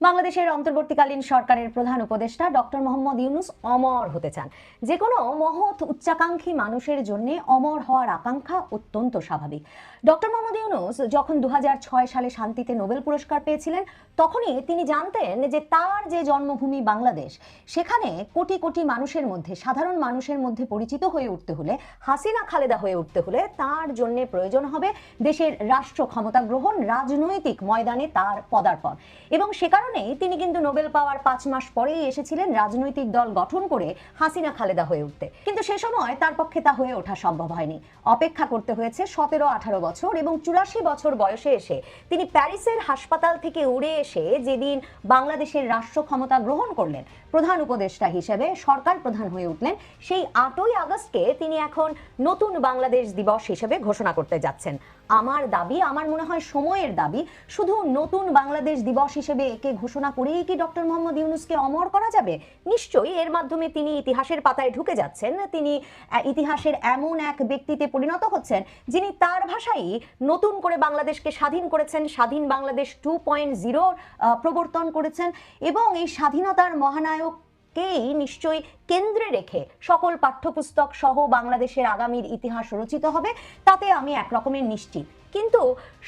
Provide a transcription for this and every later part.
বাংলাদেশের অন্তর্বর্তীকালীন সরকারের প্রধান উপদেষ্টা ডক্টর মোহাম্মদ ইউনুস অমর হতে চান। যে কোনো মহৎ উচ্চাকাঙ্ক্ষী মানুষের জন্য অমর হওয়ার আকাঙ্ক্ষা অত্যন্ত স্বাভাবিক। ডক্টর মোহাম্মদ ইউনুস যখন দু হাজার ছয় সালে শান্তিতে নোবেল পুরস্কার পেয়েছিলেন, তখনই তিনি জানতেন যে তার যে জন্মভূমি বাংলাদেশ, সেখানে কোটি কোটি মানুষের মধ্যে, সাধারণ মানুষের মধ্যে পরিচিত হয়ে উঠতে হলে, হাসিনা খালেদা হয়ে উঠতে হলে তার জন্য প্রয়োজন হবে দেশের রাষ্ট্র ক্ষমতা গ্রহণ, রাজনৈতিক ময়দানে তার পদার্পণ। এবং সে কারণেই তিনি কিন্তু নোবেল পাওয়ার পাঁচ মাস পরেই এসেছিলেন রাজনৈতিক দল গঠন করে হাসিনা খালেদা হয়ে উঠতে। কিন্তু সে সময় তার পক্ষে তা হয়ে ওঠা সম্ভব হয়নি। অপেক্ষা করতে হয়েছে সতেরো, আঠারো বছর এবং চুরাশি বছর বয়সে এসে। তিনি প্যারিসের হাসপাতাল থেকে উড়ে এসে যেদিন বাংলাদেশের রাষ্ট্র ক্ষমতা গ্রহণ করলেন, প্রধান উপদেষ্টা হিসেবে সরকার প্রধান হয়ে উঠলেন, সেই আটই আগস্টকে তিনি এখন নতুন বাংলাদেশ দিবস হিসেবে ঘোষণা করতে যাচ্ছেন। আমার দাবি, আমার মনে হয় সময়ের দাবি, শুধু নতুন বাংলাদেশ দিবস হিসেবে একে ঘোষণা করেই কি ডক্টর মোহাম্মদ ইউনুসকে অমর করা যাবে? নিশ্চয়ই, এর মাধ্যমে তিনি ইতিহাসের পাতায় ঢুকে যাচ্ছেন। তিনি ইতিহাসের এমন এক ব্যক্তিতে পরিণত হচ্ছেন যিনি তার ভাষাই নতুন করে বাংলাদেশকে স্বাধীন করেছেন, স্বাধীন বাংলাদেশ টু পয়েন্ট জিরো প্রবর্তন করেছেন এবং এই স্বাধীনতার মহানায়ক কেই নিশ্চয়ই কেন্দ্রে রেখে সকল পাঠ্যপুস্তক সহ বাংলাদেশের আগামীর ইতিহাস রচিত হবে। তাতে আমি একরকমের নিশ্চিত। কিন্তু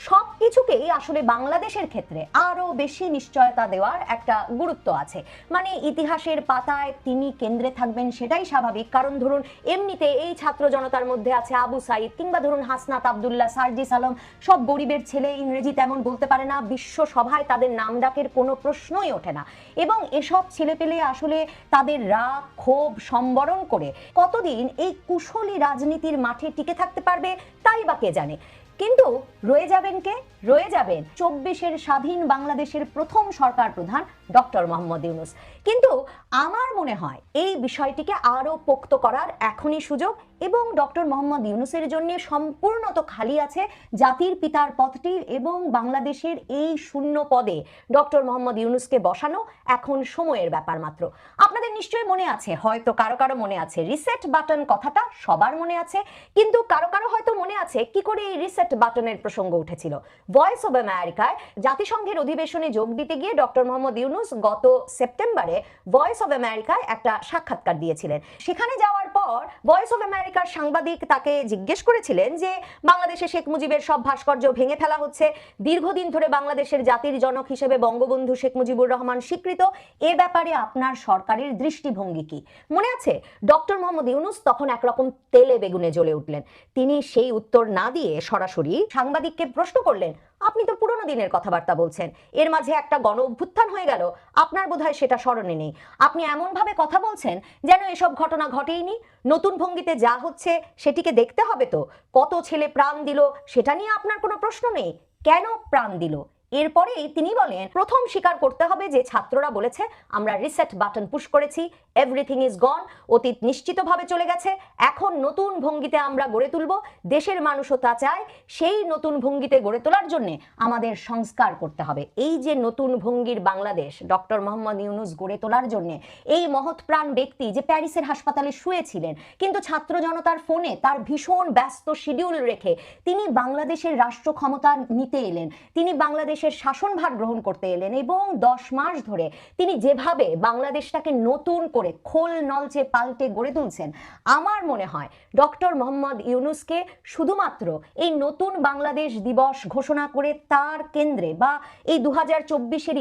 সব কিছুকেই আসলে বাংলাদেশের ক্ষেত্রে আরও বেশি নিশ্চয়তা দেওয়ার একটা গুরুত্ব আছে। মানে ইতিহাসের পাতায় তিনি কেন্দ্রে থাকবেন সেটাই স্বাভাবিক। কারণ ধরুন, এমনিতে এই ছাত্র জনতার মধ্যে আছে আবু সাইদ কিংবা ধরুন হাসনাত আবদুল্লাহ, সার্জিস আলম, সব গরিবের ছেলে ইংরেজি তেমন বলতে পারে না, বিশ্ব সভায় তাদের নাম ডাকের কোনো প্রশ্নই ওঠে না। এবং এসব ছেলেপেলে আসলে তাদের রাগ, ক্ষোভ সম্বরণ করে কতদিন এই কুশলী রাজনীতির মাঠে টিকে থাকতে পারবে, তাই বা কে জানে? কিন্তু রয়ে যাবেন কে? রয়ে যাবেন চব্বিশের স্বাধীন বাংলাদেশের প্রথম সরকার প্রধান ডক্টর মোহাম্মদ ইউনুস। কিন্তু আমার মনে হয় এই বিষয়টিকে আরও পোক্ত করার এখনই সুযোগ এবং ডক্টর মোহাম্মদ ইউনুসের জন্য সম্পূর্ণত খালি আছে জাতির পিতার পদটি এবং বাংলাদেশের এই শূন্য পদে ডক্টর মোহাম্মদ ইউনুসকে বসানো এখন সময়ের ব্যাপার মাত্র। আপনাদের নিশ্চয়ই মনে আছে, হয়তো কারও কারও মনে আছে রিসেট বাটন কথাটা সবার মনে আছে, কিন্তু কারও কারও হয়তো মনে আছে কি করে এই রিসেট বাটনের প্রসঙ্গ উঠেছিল। ভয়েস অব আমেরিকায় জাতিসংঘের অধিবেশনে যোগ দিতে গিয়ে ডক্টর মোহাম্মদ ইউনুস গত সেপ্টেম্বরে ভয়েস অব আমেরিকায় একটা সাক্ষাৎকার দিয়েছিলেন। সেখানে যাওয়ার পর ভয়েস অব আমেরিকার সাংবাদিক তাকে জিজ্ঞেস করেছিলেন যে, বাংলাদেশে শেখ মুজিবের সব ভাস্কর্য ভেঙে ফেলা হচ্ছে। দীর্ঘদিন ধরে বাংলাদেশের জাতির জনক হিসেবে বঙ্গবন্ধু শেখ মুজিবুর রহমান স্বীকৃত। এ ব্যাপারে আপনার সরকারের দৃষ্টিভঙ্গি কি? মনে আছে, ডক্টর মোহাম্মদ ইউনুস তখন একরকম তেলে বেগুনে জ্বলে উঠলেন। তিনি সেই উত্তর না দিয়ে সরাসরি সাংবাদিককে প্রশ্ন করলেন আপনি তো পুরনো দিনের কথাবার্তা বলছেন। এর মাঝে একটা গণ অভ্যুত্থান হয়ে গেল। আপনার বোধহয় সেটা স্মরণে নেই। আপনি এমনভাবে কথা বলছেন যেন এসব ঘটনা ঘটেইনি নতুন ভঙ্গিতে যা হচ্ছে সেটিকে দেখতে হবে তো। কত ছেলে প্রাণ দিল সেটা নিয়ে আপনার কোনো প্রশ্ন নেই। কেন প্রাণ দিল? এরপরেই তিনি বলেন, প্রথম স্বীকার করতে হবে যে ছাত্ররা বলেছে, আমরা রিসেট বাটন পুশ করেছি এভরিথিং ইজ গন অতীত নিশ্চিতভাবে চলে গেছে, এখন নতুন ভঙ্গিতে আমরা গড়ে তুলব, দেশের মানুষও তা চায়, সেই নতুন ভঙ্গিতে গড়ে তোলার জন্য আমাদের সংস্কার করতে হবে। এই যে নতুন ভঙ্গির বাংলাদেশ, ডক্টর মোহাম্মদ ইউনুস গড়ে তোলার জন্য, এই মহৎ প্রাণ ব্যক্তি যে প্যারিসের হাসপাতালে শুয়েছিলেন, কিন্তু ছাত্র জনতার ফোনে তার ভীষণ ব্যস্ত শিডিউল রেখে তিনি বাংলাদেশের রাষ্ট্র ক্ষমতা নিতে এলেন, তিনি বাংলাদেশের শাসনভার গ্রহণ করতে এলেন এবং দশ মাস ধরে তিনি যেভাবে বাংলাদেশটাকে নতুন করে খোল নলচে পাল্টে গড়ে তুলছেন, আমার মনে হয় ডক্টর মোহাম্মদ ইউনুসকে শুধুমাত্র এই নতুন বাংলাদেশ দিবস ঘোষণা করে তার কেন্দ্রে বা এই দু হাজার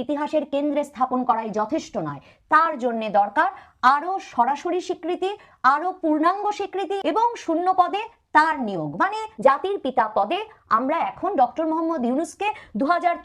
ইতিহাসের কেন্দ্রে স্থাপন করাই যথেষ্ট নয়। তার জন্য দরকার আরও সরাসরি স্বীকৃতি আরও পূর্ণাঙ্গ স্বীকৃতি এবং শূন্য পদে তার নিয়োগ মানে জাতির পিতা পদে আমরা এখন ডক্টর মোহাম্মদ ইউনুসকে দু হাজার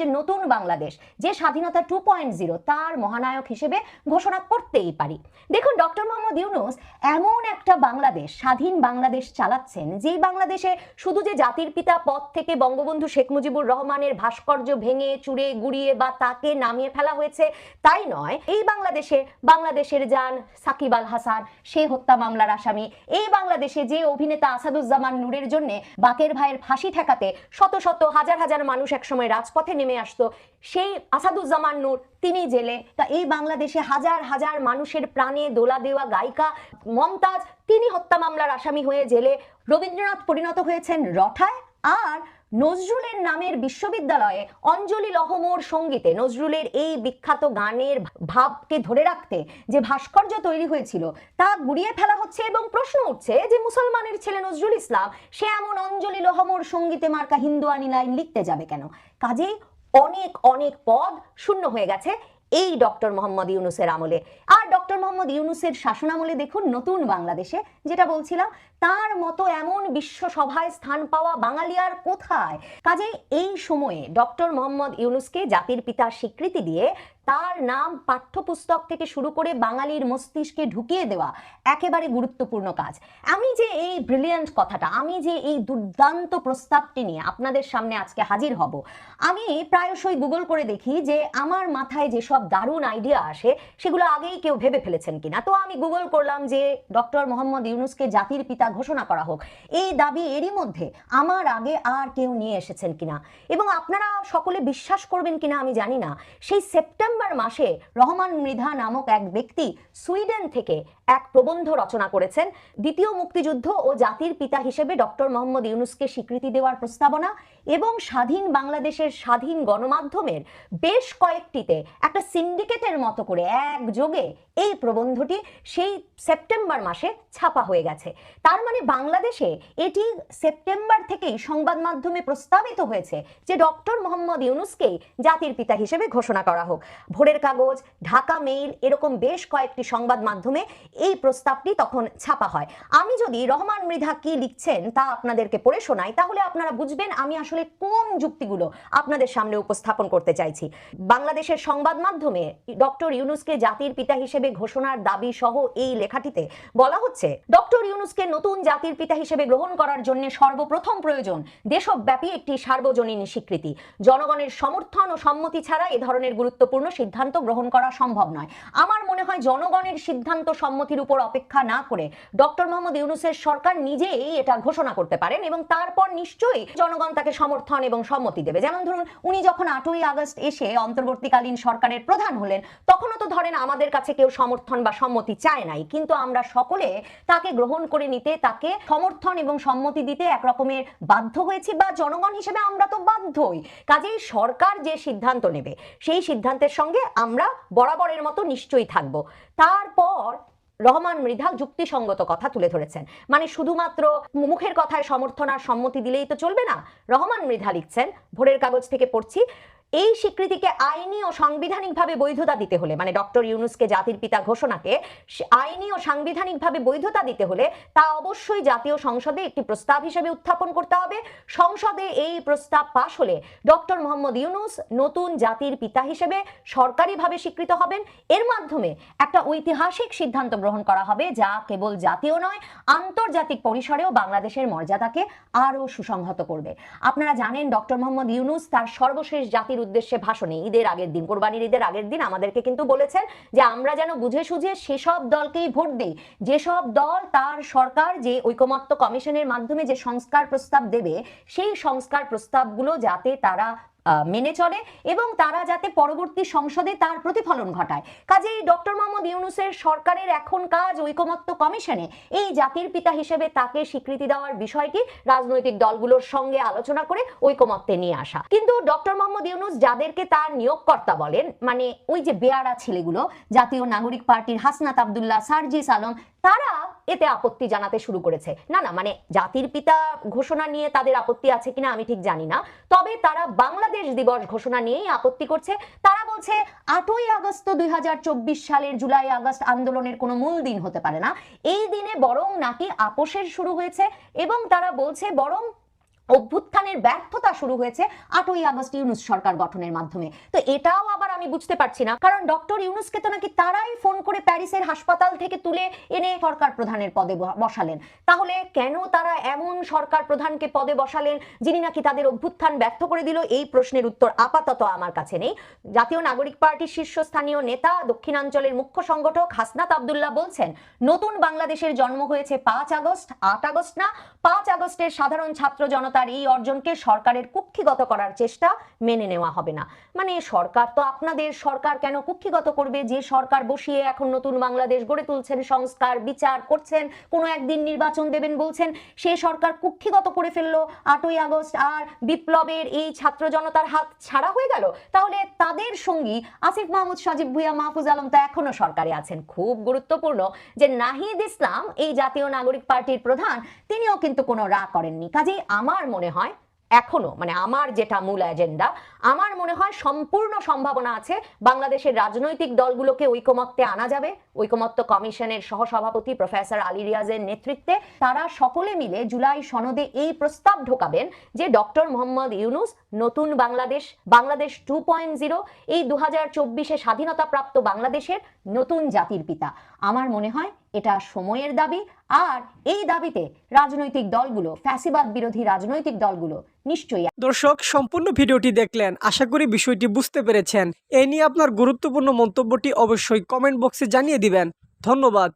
যে নতুন বাংলাদেশ, যে স্বাধীনতা টু পয়েন্ট জিরো, তার মহানায়ক হিসেবে ঘোষণা করতেই পারি। দেখুন, ডক্টর মোহাম্মদ ইউনুস এমন একটা বাংলাদেশ, স্বাধীন বাংলাদেশ চালাচ্ছেন, যেই বাংলাদেশে শুধু যে জাতির পিতা পদ থেকে বঙ্গবন্ধু শেখ মুজিবুর রহমানের ভাস্কর্য ভেঙে চুড়ে গুড়িয়ে বা তাকে নামিয়ে ফেলা হয়েছে, তাই নয়। এই বাংলাদেশে, বাংলাদেশের যান সাকিব আল হাসান, সে হত্যা মামলার আসামি, এই বাংলাদেশে যে অভিনেতা আসাদুজ্জামান নূরের জন্য বাকের ভাইয়ের ঠেকাতে শত শত, হাজার হাজার মানুষ একসময় রাজপথে নেমে আসতো। সেই আসাদুজ্জামান নূর, তিনি জেলে। তা এই বাংলাদেশে হাজার হাজার মানুষের প্রাণে দোলা দেওয়া গায়িকা মমতাজ, তিনি হত্যা মামলার আসামি হয়ে জেলে। রবীন্দ্রনাথ পরিণত হয়েছেন রঠায়। আর নজরুলের নামের বিশ্ববিদ্যালয়ে অঞ্জলি লহমোর সঙ্গীতে নজরুলের এই বিখ্যাত গানের ভাবকে ধরে রাখতে যে ভাস্কর্য তৈরি হয়েছিল, তা গুড়িয়ে ফেলা হচ্ছে এবং প্রশ্ন উঠছে যে মুসলমানের ছেলে নজরুল ইসলাম, সে এমন অঞ্জলি লহমোর সঙ্গীতে মার্কা হিন্দুয়ানি লাইন লিখতে যাবে কেন? কাজেই অনেক অনেক পদ শূন্য হয়ে গেছে এই ডক্টর মোহাম্মদ ইউনুসের আমলে। আর ডক্টর মোহাম্মদ ইউনুসের শাসনামলে দেখুন নতুন বাংলাদেশে, যেটা বলছিলাম তার মতো এমন বিশ্ব সভায় স্থান পাওয়া বাঙালি আর কোথায়? কাজে এই সময়ে ডক্টর মোহাম্মদ ইউনুসকে জাতির পিতার স্বীকৃতি দিয়ে তার নাম পাঠ্যপুস্তক থেকে শুরু করে বাঙালির মস্তিষ্কে ঢুকিয়ে দেওয়া একেবারে গুরুত্বপূর্ণ কাজ। আমি যে এই ব্রিলিয়ান্ট কথাটা, আমি যে এই দুর্দান্ত প্রস্তাবটি নিয়ে আপনাদের সামনে আজকে হাজির হব, আমি প্রায়শই গুগল করে দেখি যে আমার মাথায় যেসব দারুণ আইডিয়া আসে, সেগুলো আগেই কেউ ভেবে ফেলেছেন কিনা। তো আমি গুগল করলাম যে ডক্টর মোহাম্মদ ইউনুসকে জাতির পিতা ঘোষণা করা হোক। এই দাবি এরই মধ্যে আমার আগে আর কেউ নিয়ে এসেছেন কিনা? এবং আপনারা সকলে বিশ্বাস করবেন কিনা আমি জানি না। সেই সেপ্টেম্বর মাসে রহমান মৃধা নামক এক ব্যক্তি সুইডেন থেকে এক প্রবন্ধ রচনা করেছেন দ্বিতীয় মুক্তিযুদ্ধ ও জাতির পিতা হিসেবে ডক্টর মোহাম্মদ ইউনুসকে স্বীকৃতি দেওয়ার প্রস্তাবনা এবং স্বাধীন বাংলাদেশের স্বাধীন গণমাধ্যমের বেশ কয়েকটিতে একটা সিন্ডিকেটের মতো করে একযোগে এই প্রবন্ধটি সেই সেপ্টেম্বর মাসে ছাপা হয়ে গেছে। তার মানে বাংলাদেশে এটি সেপ্টেম্বর থেকেই সংবাদ মাধ্যমে প্রস্তাবিত হয়েছে যে ডক্টর মোহাম্মদ ইউনুসকেই জাতির পিতা হিসেবে ঘোষণা করা হোক। ভোরের কাগজ, ঢাকা মেইল, এরকম বেশ কয়েকটি সংবাদ মাধ্যমে এই প্রস্তাবটি তখন ছাপা হয়। আমি যদি রহমান মৃধা কি লিখছেন তা আপনাদেরকে পড়ে শোনাই, তাহলে আপনারা বুঝবেন আমি আসলে কোন যুক্তিগুলো আপনাদের সামনে উপস্থাপন করতে চাইছি। বাংলাদেশের সংবাদ মাধ্যমে ডক্টর ইউনুসকে জাতির পিতা হিসেবে ঘোষণার দাবি সহ এই লেখাটিতে বলা হচ্ছে, ডক্টর ইউনুসকে নতুন জাতির পিতা হিসেবে গ্রহণ করার জন্য সর্বপ্রথম প্রয়োজন দেশব্যাপী একটি সার্বজনীন স্বীকৃতি। জনগণের সমর্থন ও সম্মতি ছাড়া এ ধরনের গুরুত্বপূর্ণ সিদ্ধান্ত গ্রহণ করা সম্ভব নয়। আমার মনে হয় জনগণের সিদ্ধান্ত সম্মতির উপর অপেক্ষা না করে ডক্টর মোহাম্মদ ইউনুসের সরকার নিজেই এটা ঘোষণা করতে পারেন এবং তারপর নিশ্চয়ই জনগণ তাকে সমর্থন এবং সম্মতি দেবে। যেমন ধরুন, উনি যখন আটই আগস্ট এসে অন্তর্বর্তীকালীন সরকারের প্রধান হলেন, তখনও তো ধরেন আমাদের কাছে কেউ সমর্থন বা সম্মতি চায় নাই। কিন্তু আমরা সকলে তাকে গ্রহণ করে নিতে, তাকে সমর্থন এবং সম্মতি দিতে এক রকমের বাধ্য হয়েছি বা জনগণ হিসেবে আমরা তো বাধ্যই। কাজেই সরকার যে সিদ্ধান্ত নেবে, সেই সিদ্ধান্তের সঙ্গে আমরা বরাবরের মতো নিশ্চয়ই থাকব। তারপর রহমান মৃধা যুক্তিসঙ্গত কথা তুলে ধরেছেন। মানে শুধুমাত্র মুখের কথায় সমর্থন আর সম্মতি দিলেই তো চলবে না। রহমান মৃধা লিখছেন, ভোরের কাগজ থেকে পড়ছি এই স্বীকৃতিকে আইনি ও সাংবিধানিকভাবে বৈধতা দিতে হলে মানে ডক্টর ইউনুসকে জাতির পিতা ঘোষণাকে আইনি ও সাংবিধানিকভাবে বৈধতা দিতে হলে তা অবশ্যই জাতীয় সংসদে একটি প্রস্তাব হিসেবে উত্থাপন করতে হবে। সংসদে এই প্রস্তাব পাশ হলে ডক্টর মোহাম্মদ ইউনুস নতুন জাতির পিতা হিসেবে সরকারিভাবে স্বীকৃত হবেন। এর মাধ্যমে একটা ঐতিহাসিক সিদ্ধান্ত গ্রহণ করা হবে যা কেবল জাতীয় নয়, আন্তর্জাতিক পরিসরেও বাংলাদেশের মর্যাদাকে আরও সুসংহত করবে। আপনারা জানেন, ডক্টর মোহাম্মদ ইউনুস তার সর্বশেষ জাতির উদ্দেশ্যে ভাষণে, ঈদের আগের দিন, কোরবানির ঈদের আগের দিন আমাদেরকে কিন্তু বলেছেন যে আমরা যেন বুঝে সুঝে সেসব দলকেই ভোট দিই। যেসব দল তার সরকার যে ঐকমত্য কমিশনের মাধ্যমে যে সংস্কার প্রস্তাব দেবে, সেই সংস্কার প্রস্তাবগুলো যাতে তারা মেনে চলে এবং তারা যাতে পরবর্তী সংসদে তার প্রতিফলন ঘটায়। কাজেই ডক্টর মোহাম্মদ ইউনুসের সরকারের এখন কাজ ঐকমত্য কমিশনে এই জাতির পিতা হিসেবে তাকে স্বীকৃতি দেওয়ার বিষয়টি রাজনৈতিক দলগুলোর সঙ্গে আলোচনা করে ঐকমত্যে নিয়ে আসা। কিন্তু ডক্টর মোহাম্মদ ইউনুস যাদেরকে তার নিয়োগকর্তা বলেন মানে ওই যে বেয়ারা ছেলেগুলো, জাতীয় নাগরিক পার্টির হাসনাত আবদুল্লাহ, সার্জিস আলম, তারা এতে আপত্তি জানাতে শুরু করেছে। না না মানে জাতির পিতা ঘোষণা নিয়ে তাদের আপত্তি আছে কিনা আমি ঠিক জানি না। তবে তারা বাংলাদেশ দিবস ঘোষণা নিয়েই আপত্তি করছে। তারা বলছে, আটই আগস্ট দুই হাজার চব্বিশ সালের জুলাই আগস্ট আন্দোলনের কোনো মূল দিন হতে পারে না। এই দিনে বরং নাকি আপোষের শুরু হয়েছে এবং তারা বলছে, বরং অভ্যুত্থানের ব্যর্থতা শুরু হয়েছে আটই আগস্ট ইউনুস সরকার গঠনের মাধ্যমে। তো এটাও আবার আমি বুঝতে পারছি না, কারণ ডক্টর ইউনুসকে তো নাকি তারাই ফোন করে প্যারিসের হাসপাতাল থেকে তুলে এনে সরকার প্রধানের পদে বসালেন। তাহলে কেন তারা এমন সরকার প্রধানকে পদে বসালেন, যিনি নাকি তাদের অভ্যুত্থান ব্যর্থ করে দিল? এই প্রশ্নের উত্তর আপাতত আমার কাছে নেই। জাতীয় নাগরিক পার্টির শীর্ষস্থানীয় নেতা, দক্ষিণাঞ্চলের মুখ্য সংগঠক হাসনাত আবদুল্লাহ বলছেন, নতুন বাংলাদেশের জন্ম হয়েছে পাঁচ আগস্ট, আট আগস্ট না, পাঁচ আগস্টের সাধারণ ছাত্র জনতার এই অর্জনকে সরকারের কুক্ষিগত করার চেষ্টা মেনে নেওয়া হবে না। মানে সরকার তো আপনাদের সরকার কেন কুক্ষিগত করবে? যে সরকার বসিয়ে এখন নতুন বাংলাদেশ গড়ে তুলছেন, সংস্কার, বিচার করছেন, কোনো একদিন নির্বাচন দেবেন বলছেন, সে সরকার কুক্ষিগত করে ফেলল আটই আগস্ট। আর বিপ্লবের এই ছাত্র জনতার হাত ছাড়া হয়ে গেল? তাহলে তাদের সঙ্গী আসিফ মাহমুদ, সজীব ভুইয়া, মাহফুজ আলম তো এখনও সরকারে আছেন। খুব গুরুত্বপূর্ণ যে নাহিদ ইসলাম, এই জাতীয় নাগরিক পার্টির প্রধান, তিনিও কিন্তু কোনো রা করেননি। কাজেই আমার মনে হয় এখনও মানে আমার যেটা মূল এজেন্ডা আমার মনে হয় সম্পূর্ণ সম্ভাবনা আছে বাংলাদেশের রাজনৈতিক দলগুলোকে ঐকমত্যে আনা যাবে। ঐকমত্য কমিশনের সহসভাপতি প্রফেসর আলী রিয়াজের নেতৃত্বে তারা সকলে মিলে জুলাই সনদে এই প্রস্তাব ঢোকাবেন যে ডক্টর মোহাম্মদ ইউনুস নতুন Bangladesh Bangladesh two point zero, এই দু হাজার চব্বিশে স্বাধীনতাপ্রাপ্ত বাংলাদেশের নতুন জাতির পিতা। আমার মনে হয় এটা সময়ের দাবি, আর এই দাবিতে রাজনৈতিক দলগুলো, ফ্যাসিবাদ বিরোধী রাজনৈতিক দলগুলো নিশ্চয়ই দর্শক, সম্পূর্ণ ভিডিওটি দেখলেন। আশা করি বিষয়টি বুঝতে পেরেছেন। এ নিয়ে আপনার গুরুত্বপূর্ণ মন্তব্যটি অবশ্যই কমেন্ট বক্সে জানিয়ে দিবেন। ধন্যবাদ।